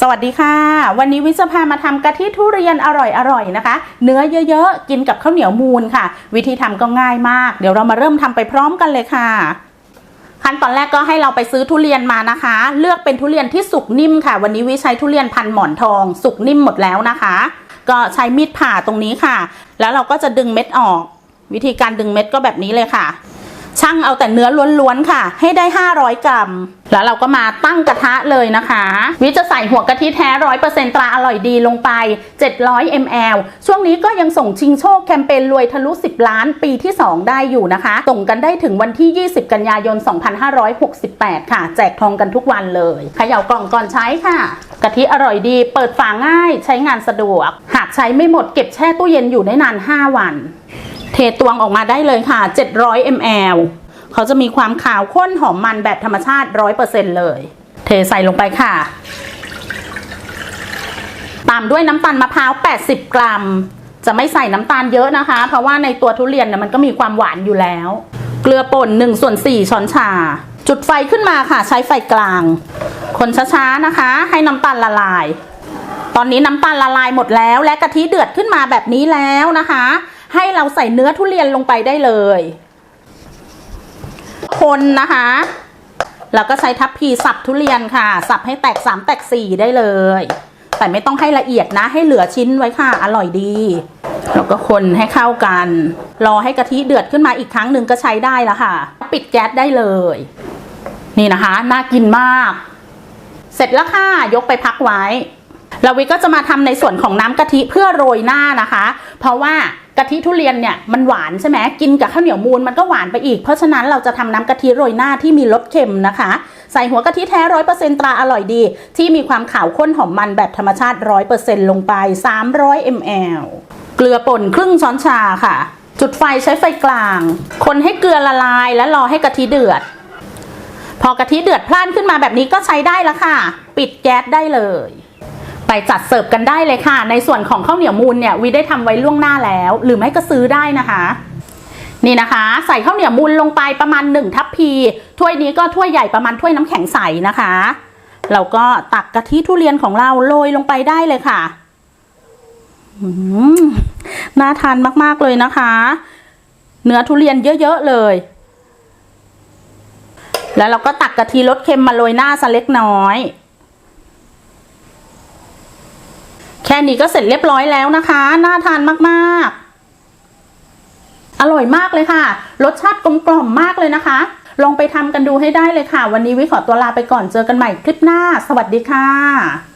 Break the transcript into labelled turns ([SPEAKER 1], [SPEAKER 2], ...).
[SPEAKER 1] สวัสดีค่ะ วันนี้วิจะพามาทำกะทิทุเรียนอร่อยๆนะคะ เนื้อเยอะๆ กินกับข้าวเหนียวมูนค่ะ วิธีทำก็ง่ายมาก เดี๋ยวเรามาเริ่มทำไปพร้อมกันเลยค่ะ ขั้นตอนแรกก็ให้เราไปซื้อทุเรียนมานะคะ เลือกเป็นทุเรียนที่สุกนิ่มค่ะ วันนี้วิใช้ทุเรียนพันหมอนทอง สุกนิ่มหมดแล้วนะคะ ก็ใช้มีดผ่าตรงนี้ค่ะ แล้วเราก็จะดึงเม็ดออก วิธีการดึงเม็ดก็แบบนี้เลยค่ะ ช่างเอาแต่เนื้อล้วนๆค่ะ ให้ได้ 500 กรัม แล้วเราก็มาตั้งกระทะเลยนะคะ วิจะใส่หัวกะทิแท้ร้อยเปอร์เซ็นตราอร่อยดีลงไป 700 ml ช่วงนี้ก็ยังส่งชิงโชคแคมเปญรวยทะลุ 10 ล้านปีที่ 2 ได้อยู่นะคะ ส่งกันได้ถึงวันที่ 20 กันยายน 2568 ค่ะ แจกทองกันทุกวันเลยเขย่ากล่องก่อนใช้ค่ะกะทิอร่อยดี เปิดฝาง่าย ใช้งานสะดวก หากใช้ไม่หมดเก็บแช่ตู้เย็นอยู่ได้นาน 5 วัน เทตวงออกมาได้เลยค่ะ 700 ml เขาจะมีความขาวข้นหอมมันแบบธรรมชาติ 100%เลย เทใส่ลงไปค่ะ ตามด้วยน้ำตาลมะพร้าว 80 กรัม จะไม่ใส่น้ำตาลเยอะนะคะ เพราะว่าในตัวทุเรียนเนี่ยมันก็มีความหวานอยู่แล้ว เกลือป่น1ส่วน4ช้อนชา จุดไฟขึ้นมาค่ะ ใช้ไฟกลาง คนช้าๆนะคะ ให้น้ำตาลละลาย ตอนนี้น้ำตาลละลายหมดแล้ว และกะทิเดือดขึ้นมาแบบนี้แล้วนะคะ ให้เราใส่เนื้อทุเรียนลงไปได้เลย คนนะคะ แล้วก็ใช้ทัพพีสับทุเรียนค่ะ สับให้แตกสามแตกสี่ได้เลย แต่ไม่ต้องให้ละเอียดนะ ให้เหลือชิ้นไว้ค่ะ อร่อยดี แล้วก็คนให้เข้ากัน รอให้กะทิเดือดขึ้นมาอีกครั้งหนึ่งก็ใช้ได้แล้วค่ะ ปิดแก๊สได้เลย นี่นะคะ น่ากินมาก เสร็จแล้วค่ะ ยกไปพักไว้ล้ววิก็จะมาทำในส่วนของน้ำกะทิเพื่อโรยหน้านะคะ เพราะว่า กะทิทุเรียนเนี่ยมันหวานใช่ไหมกินกับข้าวเหนียวมูนมันก็หวานไปอีก เพราะฉะนั้นเราจะทำน้ำกะทิโรยหน้าที่มีรสเค็มนะคะ ใส่หัวกะทิแท้ร้อยเปอร์เซ็นตราอร่อยดี ที่มีความขาวข้นหอมมันแบบธรรมชาติร้อยเปอร์เซ็นลงไป300 ml เกลือป่นครึ่งช้อนชาค่ะ จุดไฟใช้ไฟกลาง คนให้เกลือละลายและรอให้กะทิเดือด พอกะทิเดือดพล่านขึ้นมาแบบนี้ก็ใช้ได้แล้วค่ะ ปิดแก๊สได้เลย ไปจัดเสิร์ฟกันได้เลยค่ะ ในส่วนของข้าวเหนียวมูลเนี่ยวีได้ทำไว้ล่วงหน้าแล้ว หรือไม่ก็ซื้อได้นะคะนี่นะคะ ใส่ข้าวเหนียวมูลลงไปประมาณ 1 ทัพพี ถ้วยนี้ก็ถ้วยใหญ่ประมาณถ้วยน้ำแข็งใสนะคะเราก็ตักกะทิทุเรียนของเราโรยลงไปได้เลยค่ะน่าทานมากๆเลยนะคะ เนื้อทุเรียนเยอะๆเลย แล้วเราก็ตักกะทิรสเค็มมาโรยหน้าสักเล็กน้อย แค่นี้ก็เสร็จเรียบร้อยแล้วนะคะ น่าทานมากๆ อร่อยมากเลยค่ะ รสชาติกลมกล่อมมากเลยนะคะ ลองไปทำกันดูให้ได้เลยค่ะ วันนี้วิขอตัวลาไปก่อนเจอกันใหม่คลิปหน้า สวัสดีค่ะ